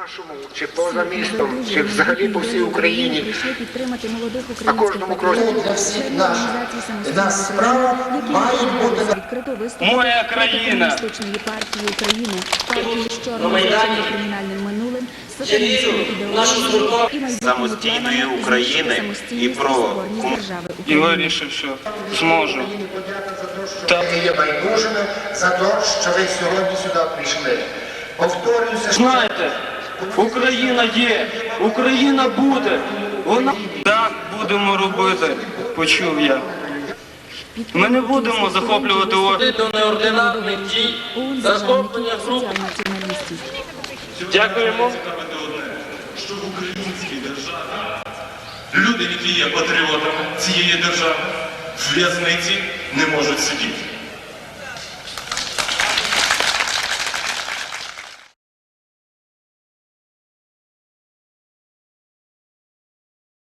нашому, чи поза містом, чи взагалі по всій Україні. Прийшли підтримати молодих На українських кожному кроці. Для всіх «Самостійна Нас справа має бути- відкрито виступити Моя країна. комуністичної партії України, партії з чорним кримінальним минулим, самостійної України і про І України. вирішив, що зможу. Ми є байдужими за те, що ви сьогодні сюди прийшли. Повторююся, що Знаєте, Україна є, Україна буде. Вона так будемо робити. Почув я. Ми не будемо захоплювати до неординарних дій, захоплення груп. Дякуємо. що в українській державі люди, які є патріотами цієї держави, в в'язниці не можуть сидіти.